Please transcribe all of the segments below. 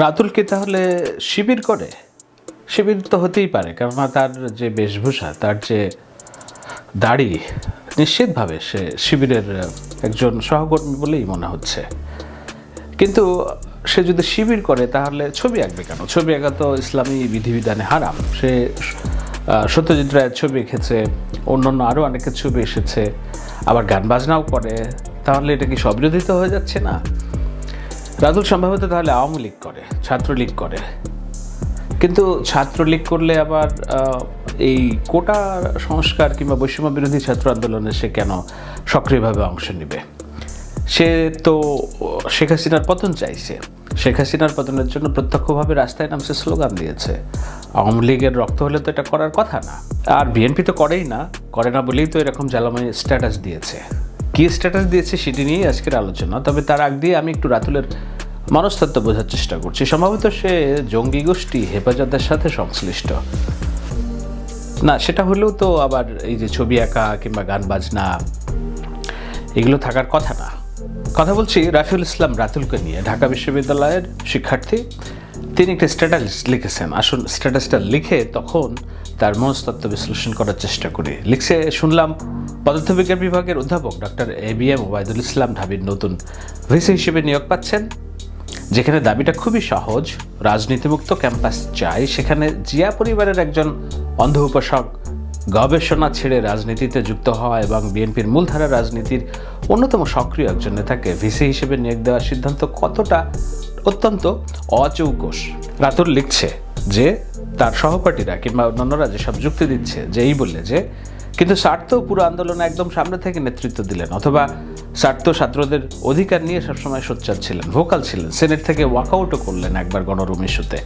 রাতুল কি তাহলে শিবির করে? শিবির তো হতেই পারে, কেননা তার যে বেশভূষা, তার যে দাড়ি, নিশ্চিতভাবে সে শিবিরের একজন সহকর্মী বলেই মনে হচ্ছে। কিন্তু সে যদি শিবির করে, তাহলে ছবি আঁকবে কেন? ছবি আঁকা তো ইসলামী বিধিবিধানে হারাম। সে সত্যজিৎ রায়ের ছবি এঁকেছে, অন্যান্য আরও অনেকের ছবি এসেছে, আবার গান বাজনাও করে, তাহলে এটা কি সবিরোধিত হয়ে যাচ্ছে না? রাতুল সম্ভবত তাহলে আওয়ামী লীগ করে, ছাত্রলীগ করে। কিন্তু ছাত্রলীগ করলে আবার এই কোটা সংস্কার কিংবা বৈষম্য বিরোধী ছাত্র আন্দোলনে সে কেন সক্রিয়ভাবে অংশ নেবে? সে তো, শেখ হাসিনার পতন চাইছে। শেখ হাসিনার পতনের জন্য প্রত্যক্ষভাবে রাস্তায় নামছে, স্লোগান দিয়েছে। আওয়ামী লীগের রক্ত হলে তো এটা করার কথা না। আর বিএনপি তো করেই না, করে না বলেই তো এরকম জ্বালাময় স্ট্যাটাস দিয়েছে। কী স্ট্যাটাস দিয়েছে সেটি নিয়েই আজকের আলোচনা, তবে তার আগ দিয়ে আমি একটু রাতুলের মনস্তত্ত্ব বোঝার চেষ্টা করছি। সম্ভবত সে জঙ্গি গোষ্ঠী হেফাজতের সাথে সংশ্লিষ্ট। না, সেটা হলেও তো আবার এই যে ছবি আঁকা কিংবা গান বাজনা, এগুলো থাকার কথা না। কথা বলছি রাফিউল ইসলাম রাতুলকে নিয়ে। ঢাকা বিশ্ববিদ্যালয়ের শিক্ষার্থী, তিনি একটা স্ট্যাটাস লিখেছেন। আসুন স্ট্যাটাসটা লিখে তখন তার মনস্তত্ত্ব বিশ্লেষণ করার চেষ্টা করি। লিখছে, শুনলাম পদার্থবিজ্ঞান বিভাগের অধ্যাপক doctor A B M Obaidul Islam ঢাবির নতুন ভিসি হিসেবে নিয়োগ পাচ্ছেন। যেখানে দাবিটা খুবই সহজ, রাজনীতিমুক্ত ক্যাম্পাস চাই, সেখানে জিয়া পরিবারের একজন অন্ধ উপাসক গবেষণা ছেড়ে রাজনীতিতে যুক্ত হওয়া এবং বিএনপির মূলধারা রাজনীতির অন্যতম সক্রিয় একজন নেতাকে ভিসি হিসেবে নিয়োগ দেওয়ার সিদ্ধান্ত কতটা অত্যন্ত অচৌকস। রাতুর লিখছে যে, তার সহপাঠীরা কিংবা অন্যান্যরা যেসব যুক্তি দিচ্ছে যে এই বললে যে কিন্তু স্বার্থ পুরো আন্দোলনে একদম সামনে থেকে নেতৃত্ব দিলেন, অথবা স্বার্থ ছাত্রদের অধিকার নিয়ে সবসময় সোচ্চার ছিলেন ভোকাল ছিলেন সেনেট থেকে ওয়াকআউটও করলেন একবার গণরুম ইস্যুতে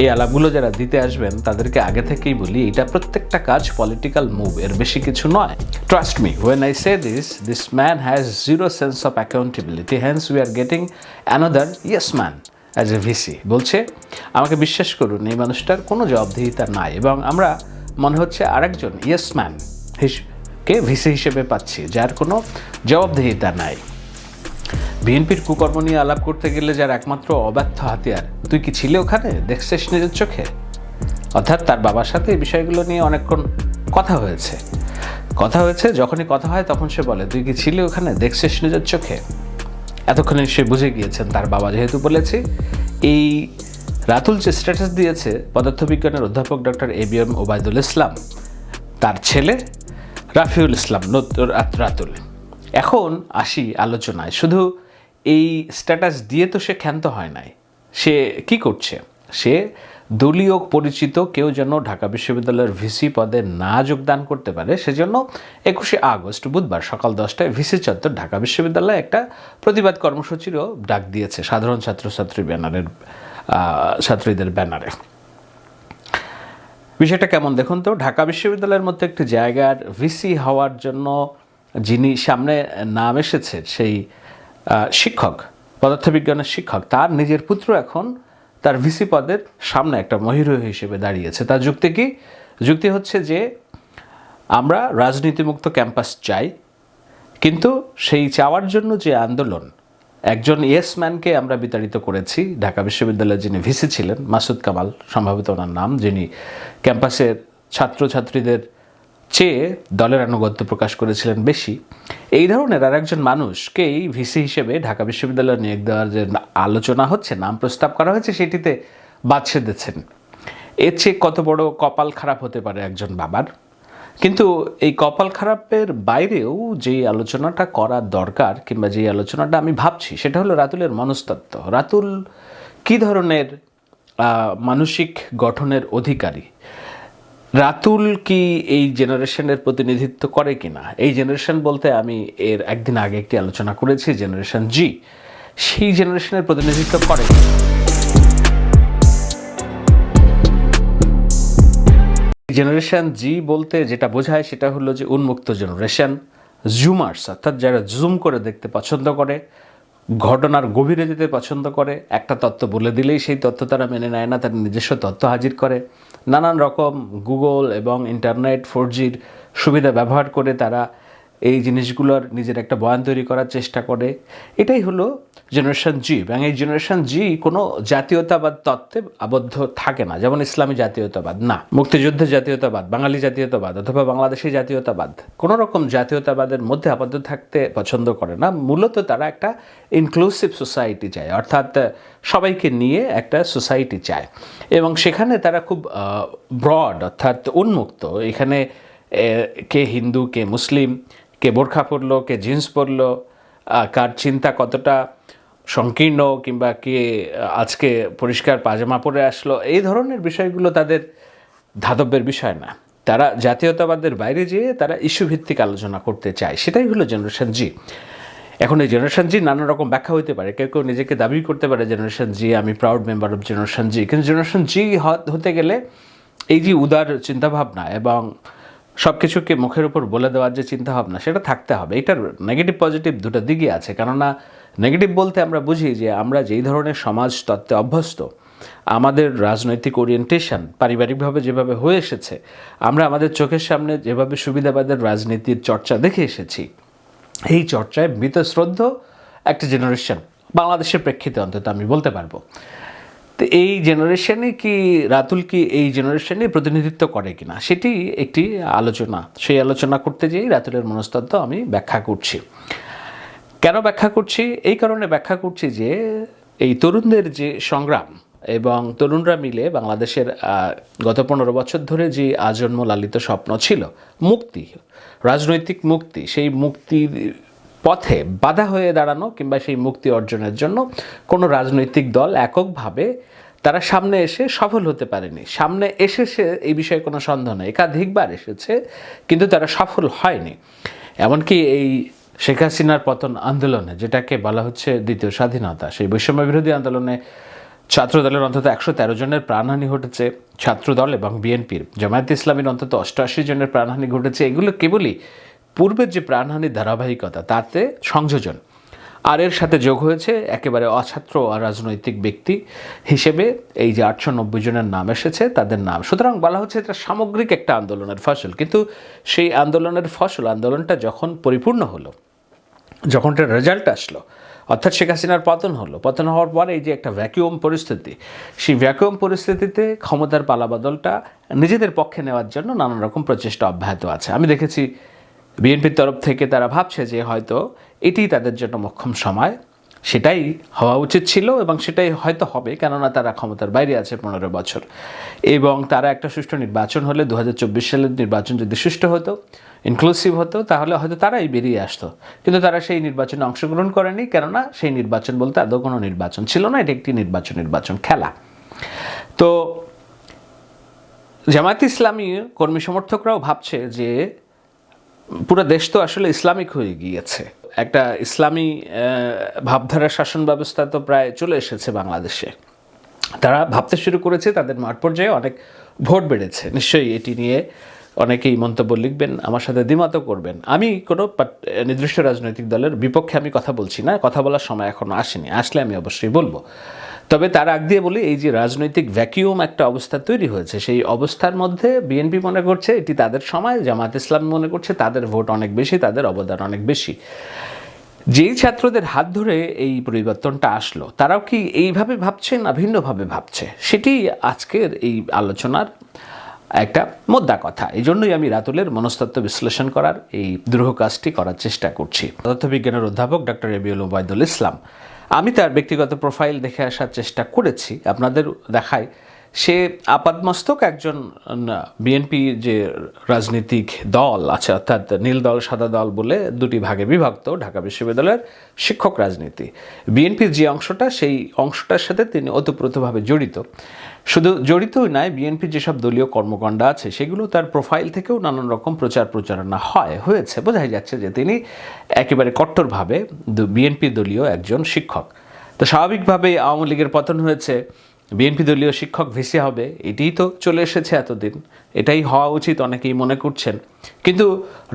এই আলাপগুলো যারা দিতে আসবেন, তাদেরকে আগে থেকেই বলি, এটা প্রত্যেকটা কাজ পলিটিক্যাল মুভ এর বেশি কিছু নয়। Trust me when I say this this man has zero sense of accountability hence we are getting another yes man as a VC বলছে, আমাকে বিশ্বাস করুন, এই মানুষটার কোনো জবাবদিহিতা নাই এবং আমরা মনে হচ্ছে আরেকজন ইয়েস ম্যান কে ভিসি হিসেবে পাচ্ছি, যার কোনো জবাবদিহিতা নাই। বিএনপির কুকর্ম নিয়ে আলাপ করতে গেলে যার একমাত্র অব্যর্থ হাতিয়ার, তুই কি ছিলে ওখানে? দেখছিস নিজের চোখে? অর্থাৎ তার বাবার সাথে এই বিষয়গুলো নিয়ে অনেকক্ষণ কথা হয়েছে। কথা হয়েছে, যখনই কথা হয় তখন সে বলে, তুই কি ছিলে ওখানে? দেখছিস নিজের চোখে? এতক্ষণে সে বুঝে গিয়েছেন, তার বাবা যেহেতু বলেছে, এই রাতুল যে স্ট্যাটাস দিয়েছে, পদার্থবিজ্ঞানের অধ্যাপক doctor A B M Obaidul Islam, তার ছেলে রাফিউল ইসলাম রাতুল। এখন আসি আলোচনায়। শুধু এই স্ট্যাটাস দিয়ে তো সে ক্ষান্ত হয় নাই। সে কি করছে? সে দলীয় পরিচিত কেউ যেন ঢাকা বিশ্ববিদ্যালয়ের ভিসি পদে না যোগদান করতে পারে, সেজন্য একুশে আগস্ট, বুধবার সকাল দশটায় ভিসি চত্বর ঢাকা বিশ্ববিদ্যালয়ে একটা প্রতিবাদ কর্মসূচিরও ডাক দিয়েছে সাধারণ ছাত্রছাত্রী ব্যানারের ছাত্রীদের ব্যানারে। বিষয়টা কেমন দেখুন তো? ঢাকা বিশ্ববিদ্যালয়ের মধ্যে একটি জায়গার ভিসি হওয়ার জন্য যিনি সামনে নাম এসেছে, সেই শিক্ষক, পদার্থবিজ্ঞানের শিক্ষক, তার নিজের পুত্র এখন তার ভিসি পদের সামনে একটা মহিরু হিসেবে দাঁড়িয়েছে। তার যুক্তি কি? যুক্তি হচ্ছে যে আমরা রাজনীতিমুক্ত ক্যাম্পাস চাই, কিন্তু সেই চাওয়ার জন্য যে আন্দোলন একজন ইয়েস ম্যানকে আমরা বিতাড়িত করেছি। ঢাকা বিশ্ববিদ্যালয়ের যিনি ভিসি ছিলেন, মাসুদ কামাল, সম্ভবত ওনার নাম, যিনি ক্যাম্পাসের ছাত্রছাত্রীদের চেয়ে দলের আনুগত্য প্রকাশ করেছিলেন বেশি। এই ধরনের আর একজন মানুষকেই ভিসি হিসেবে ঢাকা বিশ্ববিদ্যালয়ে নিয়োগ দেওয়ার যে আলোচনা হচ্ছে, নাম প্রস্তাব করা হয়েছে, সেটিতে বাদশে দিচ্ছেন এর চেয়ে কত বড় কপাল খারাপ হতে পারে একজন বাবার? কিন্তু এই কপাল খারাপের বাইরেও যেই আলোচনাটা করার দরকার কিংবা যেই আলোচনাটা আমি ভাবছি, সেটা হলো রাতুলের মনস্তত্ত্ব রাতুল কী ধরনের মানসিক গঠনের অধিকারী? রাতুল কি এই জেনারেশনের প্রতিনিধিত্ব করে কিনা? এই জেনারেশন বলতে আমি এর একদিন আগে একটি আলোচনা করেছি, জেনারেশন জি। সেই জেনারেশনের প্রতিনিধিত্ব করে কিনা? জেনারেশন জি বলতে যেটা বোঝায় সেটা হলো যে উন্মুক্ত জেনারেশন জুমার্স অর্থাৎ যারা জুম করে দেখতে পছন্দ করে, ঘটনার গভীরে যেতে পছন্দ করে, একটা তত্ত্ব বলে দিলেই সেই তত্ত্ব তারা মেনে নেয় না, তার নিজস্ব তত্ত্ব হাজির করে। নানান রকম গুগল এবং ইন্টারনেট ফোর জির সুবিধা ব্যবহার করে তারা এই জিনিসগুলোর নিজের একটা বয়ান তৈরি করার চেষ্টা করে। এটাই হলো জেনারেশন জি এবং এই জেনারেশন জি কোনো জাতীয়তাবাদ তত্ত্বে আবদ্ধ থাকে না। যেমন ইসলামী জাতীয়তাবাদ, না। মুক্তিযুদ্ধের জাতীয়তাবাদ, বাঙালি জাতীয়তাবাদ অথবা বাংলাদেশি জাতীয়তাবাদ কোনো রকম জাতীয়তাবাদের মধ্যে আবদ্ধ থাকতে পছন্দ করে না। মূলত তারা একটা ইনক্লুসিভ সোসাইটি চায়, অর্থাৎ সবাইকে নিয়ে একটা সোসাইটি চায়। এবং সেখানে তারা খুব ব্রড অর্থাৎ উন্মুক্ত। এখানে কে হিন্দু, কে মুসলিম কে বোরখা পরলো, কে জিন্স পরলো কার চিন্তা কতটা সংকীর্ণ কিংবা কে আজকে পরিষ্কার পাজামা পরে আসলো, এই ধরনের বিষয়গুলো তাদের ধাতব্যের বিষয় না। তারা জাতীয়তাবাদের বাইরে যেয়ে তারা ইস্যু ভিত্তিক আলোচনা করতে চায়। সেটাই হলো জেনারেশন জি। এখন এই জেনারেশন জি নানা রকম ব্যাখ্যা হতে পারে। কেউ কেউ নিজেকে দাবি করতে পারে, জেনারেশন জি, আমি proud member of generation Z. কিন্তু জেনারেশন জি হতে গেলে এই যে উদার চিন্তাভাবনা এবং সব কিছুকে মুখের উপর বলে দেওয়ার যে চিন্তাভাবনা, সেটা থাকতে হবে। এটার নেগেটিভ পজিটিভ দুটো দিকই আছে। কেননা নেগেটিভ বলতে আমরা বুঝি যে আমরা যেই ধরনের সমাজ তত্ত্বে অভ্যস্ত, আমাদের রাজনৈতিক ওরিয়েন্টেশন পারিবারিকভাবে যেভাবে হয়ে এসেছে, আমরা আমাদের চোখের সামনে যেভাবে সুবিধাবাদের রাজনীতির চর্চা দেখে এসেছি, এই চর্চায় মৃতশ্রদ্ধ একটা জেনারেশন বাংলাদেশের প্রেক্ষিতে অন্তত আমি বলতে পারব। তো এই জেনারেশনে কি, রাতুল কি এই জেনারেশনে প্রতিনিধিত্ব করে কিনা? সেটি একটি আলোচনা। সেই আলোচনা করতে যেয়ে রাতুলের মনস্তত্ত্ব আমি ব্যাখ্যা করছি। কেন ব্যাখ্যা করছি? এই কারণে ব্যাখ্যা করছি যে, এই তরুণদের যে সংগ্রাম এবং তরুণরা মিলে বাংলাদেশের গত পনেরো বছর ধরে যে আজন্ম লালিত স্বপ্ন ছিল, মুক্তি, রাজনৈতিক মুক্তি, সেই মুক্তির পথে বাধা হয়ে দাঁড়ানো কিংবা সেই মুক্তি অর্জনের জন্য কোনো রাজনৈতিক দল এককভাবে তারা সামনে এসে সফল হতে পারেনি। সামনে এসেছে এই বিষয়ে কোনো সন্দেহ নেই। একাধিকবার এসেছে, কিন্তু তারা সফল হয়নি। এমনকি এই শেখ হাসিনার পতন আন্দোলনে, যেটাকে বলা হচ্ছে দ্বিতীয় স্বাধীনতা, সেই বৈষম্য বিরোধী আন্দোলনে ছাত্রদলের অন্তত একশো তেরো জনের প্রাণহানি ঘটেছে ছাত্রদল এবং বিএনপির। জামায়াত ইসলামীর অন্তত অষ্টআশি জনের প্রাণহানি ঘটেছে। এগুলো কেবলই পূর্বের যে প্রাণহানির ধারাবাহিকতা, তাতে সংযোজন। আর এর সাথে যোগ হয়েছে একেবারে অছাত্র আর রাজনৈতিক ব্যক্তি হিসেবে, এই যে আটশো নব্বই জনের নাম এসেছে, তাদের নাম। সুতরাং বলা হচ্ছে এটা সামগ্রিক একটা আন্দোলনের ফসল। কিন্তু সেই আন্দোলনের ফসল, আন্দোলনটা যখন পরিপূর্ণ হলো, যখন একটা রেজাল্ট আসলো, অর্থাৎ শেখ হাসিনার পতন হলো, পতন হওয়ার পরে এই যে একটা ভ্যাকুয়াম পরিস্থিতি, সেই ভ্যাকুয়াম পরিস্থিতিতে ক্ষমতার পালাবদলটা নিজেদের পক্ষে নেওয়ার জন্য নানান রকম প্রচেষ্টা অব্যাহত আছে। আমি দেখেছি বিএনপির তরফ থেকে তারা ভাবছে যে হয়তো এটি তাদের জন্য মোক্ষম সময়। সেটাই হওয়া উচিত ছিল এবং সেটাই হয়তো হবে, কেননা তারা ক্ষমতার বাইরে আছে পনেরো বছর। এবং তারা একটা সুষ্ঠু নির্বাচন হলে দু হাজার চব্বিশ সালের নির্বাচন যদি সুষ্ঠু হতো ইনক্লুসিভ হতো, তাহলে হয়তো তারাই বেরিয়ে আসতো। কিন্তু তারা সেই নির্বাচনে অংশগ্রহণ করেনি, কেননা সেই নির্বাচন বলতে আদৌ কোনো নির্বাচন ছিল না, এটা একটি নির্বাচন নির্বাচন খেলা। তো জামায়াত ইসলামী কর্মী সমর্থকরাও ভাবছে যে পুরো দেশ তো আসলে ইসলামিক হয়ে গিয়েছে। একটা ইসলামী ভাবধারা শাসন ব্যবস্থা তো প্রায় চলে এসেছে বাংলাদেশে। তারা ভাবতে শুরু করেছে তাদের মাঠ পর্যায়ে অনেক ভোট বেড়েছে। নিশ্চয়ই এটি নিয়ে অনেকেই মন্তব্য লিখবেন, আমার সাথে দ্বিমতও করবেন। আমি কোনো নির্দিষ্ট রাজনৈতিক দলের বিপক্ষে আমি কথা বলছি না, কথা বলার সময় এখনও আসেনি। আসলে আমি অবশ্যই বলব। তবে তার আগ দিয়ে বলি, এই যে রাজনৈতিক ভ্যাকিউম একটা অবস্থা তৈরি হয়েছে, সেই অবস্থার মধ্যে বিএনপি মনে করছে এটি তাদের সময়, জামাত ইসলাম মনে করছে তাদের ভোট অনেক বেশি, তাদের অবদান অনেক বেশি। যেই ছাত্রদের হাত ধরে এই পরিবর্তনটা আসলো, তারাও কি এইভাবে ভাবছে না ভিন্নভাবে ভাবছে? সেটি আজকের এই আলোচনার একটা মোদ্দা কথা। এই জন্যই আমি রাতুলের মনস্তত্ত্ব বিশ্লেষণ করার এই দুরূহ কাজটি করার চেষ্টা করছি। পদার্থবিজ্ঞানের অধ্যাপক ডক্টর এবিউল ওবায়দুল ইসলাম। আমি তার ব্যক্তিগত প্রোফাইল দেখে আসার চেষ্টা করেছি আপনাদের দেখায়। সে আপাতমস্তক একজন বিএনপি যে রাজনৈতিক দল আছে, অর্থাৎ নীল দল, সাদা দল বলে দুটি ভাগে বিভক্ত, ঢাকা বিশ্ববিদ্যালয়ের শিক্ষক রাজনীতি। বিএনপির যে অংশটা, সেই অংশটার সাথে তিনি ওতপ্রোতভাবে জড়িত। শুধু জড়িতই নয় বিএনপির যেসব দলীয় কর্মকাণ্ড আছে, সেগুলো তার প্রোফাইল থেকেও নানান রকম প্রচার প্রচারণা হয়, হয়েছে। বোঝাই যাচ্ছে যে তিনি একেবারে কট্টরভাবে বিএনপি দলীয় একজন শিক্ষক। তো স্বাভাবিকভাবে আওয়ামী লীগের পতন হয়েছে। বিএনপি দলীয় শিক্ষক ভিসি হবে, এটিই তো চলে এসেছে এতদিন। এটাই হওয়া উচিত, অনেকেই মনে করছেন। কিন্তু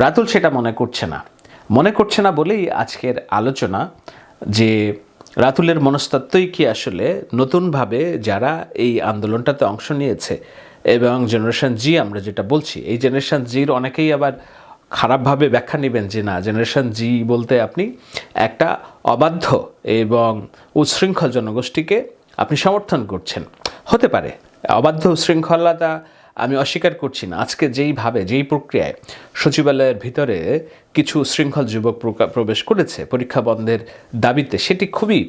রাতুল সেটা মনে করছে না। মনে করছে না বলেই আজকের আলোচনা যে রাতুলের মনস্তত্ত্বই কি আসলে, নতুনভাবে যারা এই আন্দোলনটাতে অংশ নিয়েছে, এবং জেনারেশন জি আমরা যেটা বলছি, এই জেনারেশন জির অনেকেই আবার খারাপভাবে ব্যাখ্যা নেবেন যে না জেনারেশন জি বলতে আপনি একটা অবাধ্য এবং উচ্ছৃঙ্খল জনগোষ্ঠীকে আপনি সমর্থন করছেন। হতে পারে, অবাধ্য উচ্ছৃঙ্খলতা আমি অস্বীকার করছি না। আজকে যেইভাবে যেই প্রক্রিয়ায় সচিবালয়ের ভিতরে কিছু শৃঙ্খল যুবক প্রবেশ করেছে পরীক্ষা বন্ধের দাবিতে, সেটি খুবই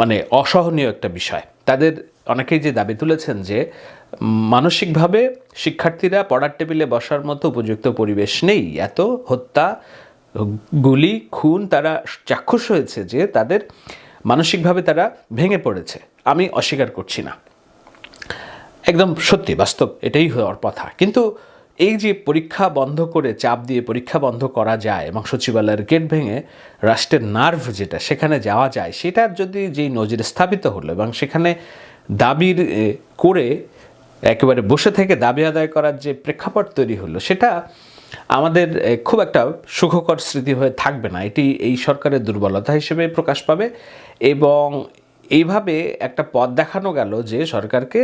মানে অসহনীয় একটা বিষয়। তাদের অনেকেই যে দাবি তুলেছেন যে মানসিকভাবে শিক্ষার্থীরা পড়ার টেবিলে বসার মতো উপযুক্ত পরিবেশ নেই। এত হত্যা, গুলি, খুন, তারা চাক্ষুষ হয়েছে যে তাদের মানসিকভাবে তারা ভেঙে পড়েছে। আমি অস্বীকার করছি না। একদম সত্যি, বাস্তব, এটাই হওয়ার কথা। কিন্তু এই যে পরীক্ষা বন্ধ করে চাপ দিয়ে পরীক্ষা বন্ধ করা যায় এবং সচিবালয়ের গেট ভেঙে রাষ্ট্রের নার্ভ যেটা, সেখানে যাওয়া যায় সেটার যদি যেই নজির স্থাপিত হলো এবং সেখানে দাবির করে একেবারে বসে থেকে দাবি আদায় করার যে প্রেক্ষাপট তৈরি হলো, সেটা আমাদের খুব একটা সুখকর স্মৃতি হয়ে থাকবে না। এটি এই সরকারের দুর্বলতা হিসেবে প্রকাশ পাবে এবং এইভাবে একটা পথ দেখানো গেল যে সরকারকে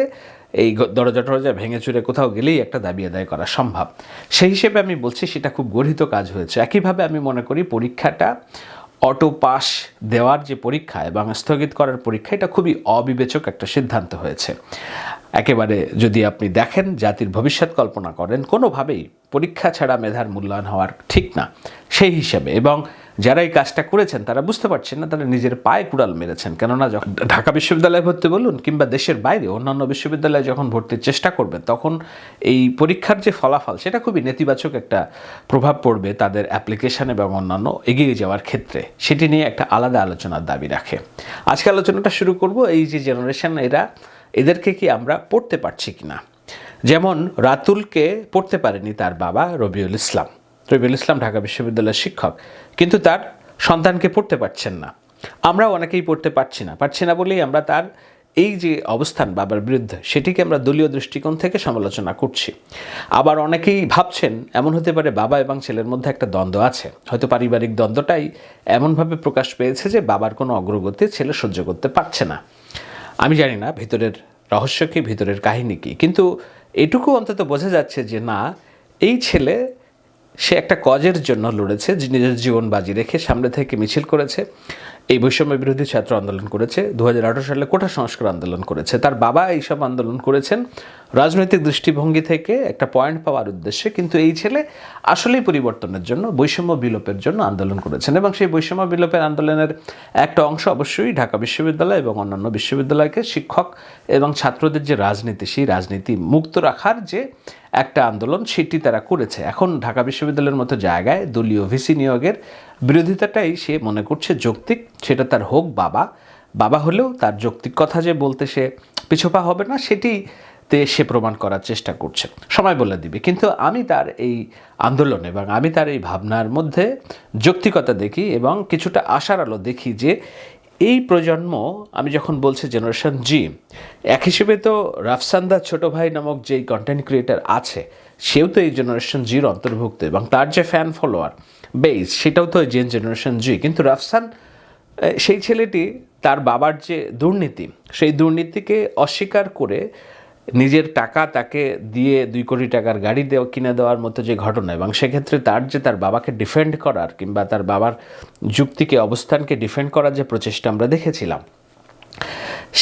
এই দরজা টরজা ভেঙে চুরে কোথাও গেলেই একটা দাবি আদায় করা সম্ভব। সেই হিসেবে আমি বলছি সেটা খুব গর্হিত কাজ হয়েছে। একইভাবে আমি মনে করি পরীক্ষাটা অটো পাস দেওয়ার যে পরীক্ষা এবং স্থগিত করার পরীক্ষা, এটা খুবই অবিবেচক একটা সিদ্ধান্ত হয়েছে। একেবারে যদি আপনি দেখেন জাতির ভবিষ্যৎ কল্পনা করেন, কোনোভাবেই পরীক্ষা ছাড়া মেধার মূল্যায়ন হওয়ার ঠিক না। সেই হিসেবে এবং যারা এই কাজটা করেছেন, তারা বুঝতে পারছেন না, তারা নিজের পায়ে কুড়াল মেরেছেন। কেননা যখন ঢাকা বিশ্ববিদ্যালয়ে ভর্তি বলুন কিংবা দেশের বাইরে অন্যান্য বিশ্ববিদ্যালয়ে যখন ভর্তির চেষ্টা করবেন, তখন এই পরীক্ষার যে ফলাফল, সেটা খুবই নেতিবাচক একটা প্রভাব পড়বে তাদের অ্যাপ্লিকেশন এবং অন্যান্য এগিয়ে যাওয়ার ক্ষেত্রে। সেটি নিয়ে একটা আলাদা আলোচনার দাবি রাখে। আজকে আলোচনাটা শুরু করব এই যে জেনারেশন এরা, এদেরকে কি আমরা পড়তে পারছি কিনা? যেমন রাতুলকে পড়তে পারেনি তার বাবা রবিউল ইসলাম। রবিউল ইসলাম, ঢাকা বিশ্ববিদ্যালয়ের শিক্ষক। কিন্তু তার সন্তানকে পড়তে পারছেন না। আমরাও অনেকেই পড়তে পারছি না। পারছি না বলেই আমরা তার এই যে অবস্থান, বাবার বিরুদ্ধে, সেটিকে আমরা দলীয় দৃষ্টিকোণ থেকে সমালোচনা করছি। আবার অনেকেই ভাবছেন, এমন হতে পারে বাবা এবং ছেলের মধ্যে একটা দ্বন্দ্ব আছে। হয়তো পারিবারিক দ্বন্দ্বটাই এমনভাবে প্রকাশ পেয়েছে যে বাবার কোনো অগ্রগতি ছেলে সহ্য করতে পারছে না। আমি জানি না ভিতরের রহস্য কি, ভিতরের কাহিনী কি। কিন্তু এটুকু অন্তত বোঝা যাচ্ছে যে না, এই ছেলে সে একটা কজের জন্য লড়েছে নিজের জীবন বাজি রেখে সামনে থেকে মিছিল করেছে। এই বৈষম্য বিরোধী ছাত্র আন্দোলন করেছে। দু হাজার আঠেরো সালে কোটা সংস্কার আন্দোলন করেছে। তার বাবা এইসব আন্দোলন করেছেন। রাজনৈতিক দৃষ্টিভঙ্গি থেকে একটা পয়েন্ট পাওয়ার উদ্দেশ্যে কিন্তু এই ছেলে আসলেই পরিবর্তনের জন্য, বৈষম্য বিলোপের জন্য আন্দোলন করেছেন এবং সেই বৈষম্য বিলোপের আন্দোলনের একটা অংশ অবশ্যই ঢাকা বিশ্ববিদ্যালয় এবং অন্যান্য বিশ্ববিদ্যালয়কে শিক্ষক এবং ছাত্রদের যে রাজনীতি, সেই রাজনীতি মুক্ত রাখার যে একটা আন্দোলন, সেটি তারা করেছে। এখন ঢাকা বিশ্ববিদ্যালয়ের মতো জায়গায় দলীয় ভিসি নিয়োগের বিরোধিতাটাই সে মনে করছে যৌক্তিক, সেটা তার হোক বাবা। বাবা হলেও তার যৌক্তিক কথা যে বলতে সে পিছপা হবে না, সেটি তে সে প্রমাণ করার চেষ্টা করছে। সময় বলে দিবে। কিন্তু আমি তার এই আন্দোলন এবং আমি তার এই ভাবনার মধ্যে যৌক্তিকতা দেখি এবং কিছুটা আশার আলো দেখি যে এই প্রজন্ম, আমি যখন বলছি জেনারেশন জি এক হিসেবে তো রাফসান্দা ছোট ভাই নামক যেই কন্টেন্ট ক্রিয়েটার আছে, সেও তো এই জেনারেশন জির অন্তর্ভুক্ত এবং তার যে ফ্যান ফলোয়ার বেস সেটাও তো জেন জেনারেশন জি কিন্তু রাফসান সেই ছেলেটি তার বাবার যে দুর্নীতি, সেই দুর্নীতিকে অস্বীকার করে নিজের টাকা তাকে দিয়ে দুই কোটি টাকার গাড়ি দেওয়া, কিনে দেওয়ার মতো যে ঘটনা, এবং সেক্ষেত্রে তার যে তার বাবাকে ডিফেন্ড করার কিংবা তার বাবার যুক্তিকে, অবস্থানকে ডিফেন্ড করার যে প্রচেষ্টা আমরা দেখেছিলাম,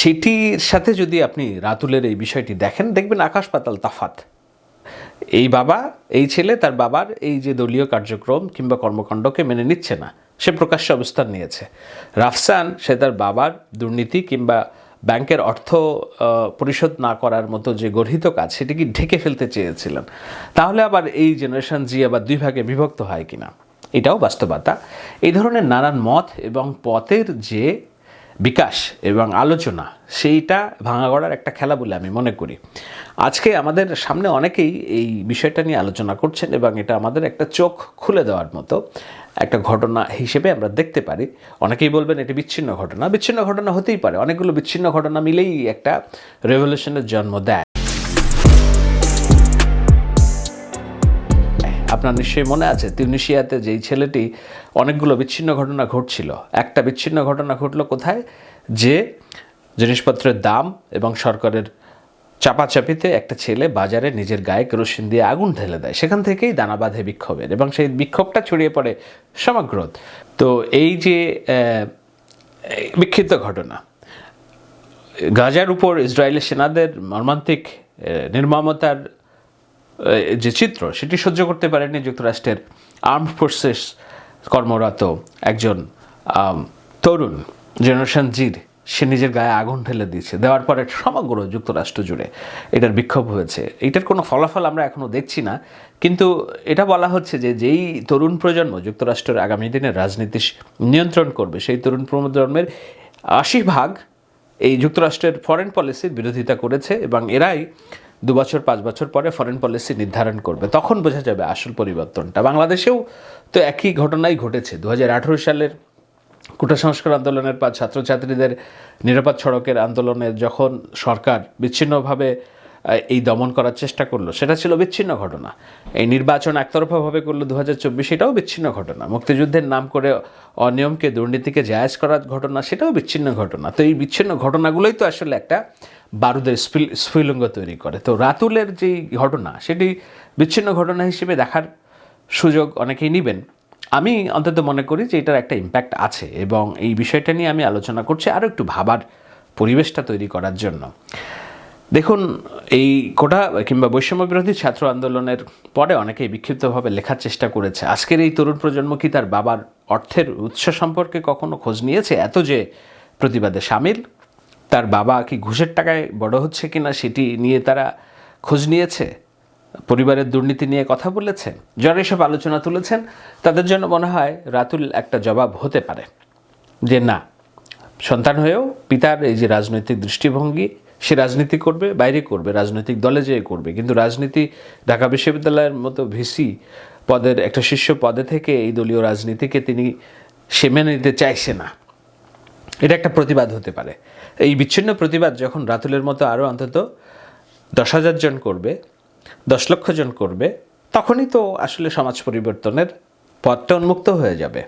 সেটির সাথে যদি আপনি রাতুলের এই বিষয়টি দেখেন, দেখবেন আকাশ পাতাল তাফাত। এই বাবা, এই ছেলে তার বাবার এই যে দলীয় কার্যক্রম কিংবা কর্মকাণ্ডকে মেনে নিচ্ছে না, সে প্রকাশ্যে অবস্থান নিয়েছে। রাফসান, সে তার বাবার দুর্নীতি কিংবা ব্যাংকের অর্থ পরিশোধ না করার মতো যে গর্হিত কাজ সেটিকে ঢেকে ফেলতে চেয়েছিলেন? তাহলে আবার এই জেনারেশন জি আবার দুই ভাগে বিভক্ত হয় কিনা? এটাও বাস্তবতা। এই ধরনের নানান মত এবং পথের যে বিকাশ এবং আলোচনা, সেইটা ভাঙা গড়ার একটা খেলা বলে আমি মনে করি। আজকে আমাদের সামনে অনেকেই এই বিষয়টা নিয়ে আলোচনা করছেন এবং এটা আমাদের একটা চোখ খুলে দেওয়ার মতো। একটা ঘটনা হিসেবে আমরা দেখতে পারি। অনেকেই বলবেন এটি বিচ্ছিন্ন ঘটনা। বিচ্ছিন্ন ঘটনা হতেই পারে। অনেকগুলো বিচ্ছিন্ন ঘটনা মিলেই একটা রেভলিউশনের জন্ম দেয়। আপনার নিশ্চয়ই মনে আছে, তিউনিশিয়াতে যেই ছেলেটি অনেকগুলো বিচ্ছিন্ন ঘটনা ঘটছিল। একটা বিচ্ছিন্ন ঘটনা ঘটলো কোথায়? যে জিনিসপত্রের দাম এবং সরকারের চাপাচাপিতে একটা ছেলে বাজারে নিজের গায়ে কেরোসিন দিয়ে আগুন ঢেলে দেয়। সেখান থেকেই দানা বাঁধে বিক্ষোভের এবং সেই বিক্ষোভটা ছড়িয়ে পড়ে সমগ্র তো এই যে বিক্ষিপ্ত ঘটনা। গাজার উপর ইসরায়েলের সেনাদের মর্মান্তিক নির্মমতার যে চিত্র, সেটি সহ্য করতে পারেনি যুক্তরাষ্ট্রের আর্মড ফোর্সেস কর্মরত একজন তরুণ, জেনারেশন জির। সে নিজের গায়ে আগুন ঢেলে দিয়েছে। দেওয়ার পরে সমগ্র যুক্তরাষ্ট্র জুড়ে এটার বিক্ষোভ হয়েছে। এটার কোনো ফলাফল আমরা এখনও দেখছি না। কিন্তু এটা বলা হচ্ছে যে যেই তরুণ প্রজন্ম যুক্তরাষ্ট্রের আগামী দিনের রাজনীতি নিয়ন্ত্রণ করবে, সেই তরুণ প্রজন্মের আশি ভাগ এই যুক্তরাষ্ট্রের ফরেন পলিসির বিরোধিতা করেছে এবং এরাই দু বছর, পাঁচ বছর পরে ফরেন পলিসি নির্ধারণ করবে। তখন বোঝা যাবে আসল পরিবর্তনটা। বাংলাদেশেও তো একই ঘটনাই ঘটেছে। দু হাজার আঠেরো সালের কোটা সংস্কার আন্দোলনের পর ছাত্রছাত্রীদের নিরাপদ সড়কের আন্দোলনে যখন সরকার বিচ্ছিন্নভাবে এই দমন করার চেষ্টা করল, সেটা ছিল বিচ্ছিন্ন ঘটনা। এই নির্বাচন একতরফাভাবে করল দু হাজার চব্বিশ, সেটাও বিচ্ছিন্ন ঘটনা। মুক্তিযুদ্ধের নাম করে অনিয়মকে দুর্নীতিকে জায়াজ করার ঘটনা, সেটাও বিচ্ছিন্ন ঘটনা। তো এই বিচ্ছিন্ন ঘটনাগুলোই তো আসলে একটা বারুদের স্ফিল স্ফুলিঙ্গ তৈরি করে। তো রাতুলের যেই ঘটনা, সেটি বিচ্ছিন্ন ঘটনা হিসেবে দেখার সুযোগ অনেকেই নেবেন। আমি অন্তত মনে করি যে এটার একটা ইম্প্যাক্ট আছে এবং এই বিষয়টা নিয়ে আমি আলোচনা করছি আরও একটু ভাবার পরিবেশটা তৈরি করার জন্য। দেখুন, এই কোটা কিংবা বৈষম্য বিরোধী ছাত্র আন্দোলনের পরে অনেকেই বিক্ষিপ্তভাবে লেখার চেষ্টা করেছে। আজকের এই তরুণ প্রজন্ম কি তার বাবার অর্থের উৎস সম্পর্কে কখনো খোঁজ নিয়েছে? এত যে প্রতিবাদে সামিল, তার বাবা কি ঘুষের টাকায় বড় হচ্ছে কিনা সেটি নিয়ে তারা খোঁজ নিয়েছে? পরিবারের দুর্নীতি নিয়ে কথা বলেছেন যারা এসব আলোচনা তুলেছেন, তাদের জন্য মনে হয় রাতুল একটা জবাব হতে পারে। যে না, সন্তান হয়েও পিতার এই যে রাজনৈতিক দৃষ্টিভঙ্গি, সে রাজনীতি করবে, বাইরে করবে, রাজনৈতিক দলে যেয়ে করবে, কিন্তু রাজনীতি ঢাকা বিশ্ববিদ্যালয়ের মতো ভিসি পদের, একটা শীর্ষ পদে থেকে এই দলীয় রাজনীতিকে তিনি সে মেনে নিতে চাইছে না। এটা একটা প্রতিবাদ হতে পারে। এই বিচ্ছিন্ন প্রতিবাদ যখন রাতুলের মতো আরও অন্তত দশ হাজার জন করবে দশ লক্ষ জন করবে তখনই তো আসলে সমাজ পরিবর্তনের পথটা উন্মুক্ত হয়ে যাবে।